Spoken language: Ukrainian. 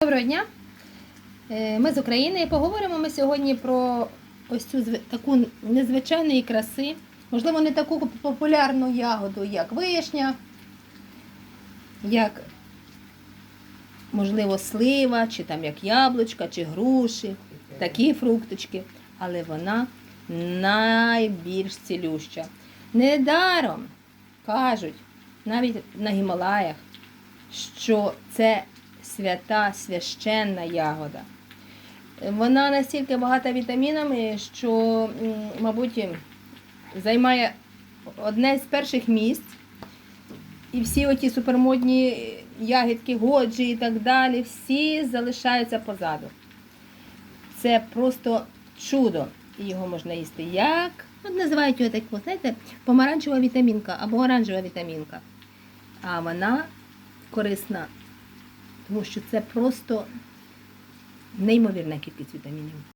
Доброго дня! Е, Ми з України і поговоримо ми сьогодні про ось цю таку незвичайної краси, можливо, не таку популярну ягоду, як вишня, як, можливо, слива, чи там як яблучка, чи груші, такі фрукточки, але вона найбільш цілюща. Недаром кажуть, навіть на Гімалаях, що це свята священна ягода. Вона настільки багата вітамінами, що, мабуть, займає одне з перших місць. І всі оті супермодні ягідки, годжі і так далі, всі залишаються позаду. Це просто чудо. І його можна їсти як. От називають його так, знаєте, помаранчева вітамінка або оранжева вітамінка. А вона корисна тому що це просто неймовірна кількість вітамінів.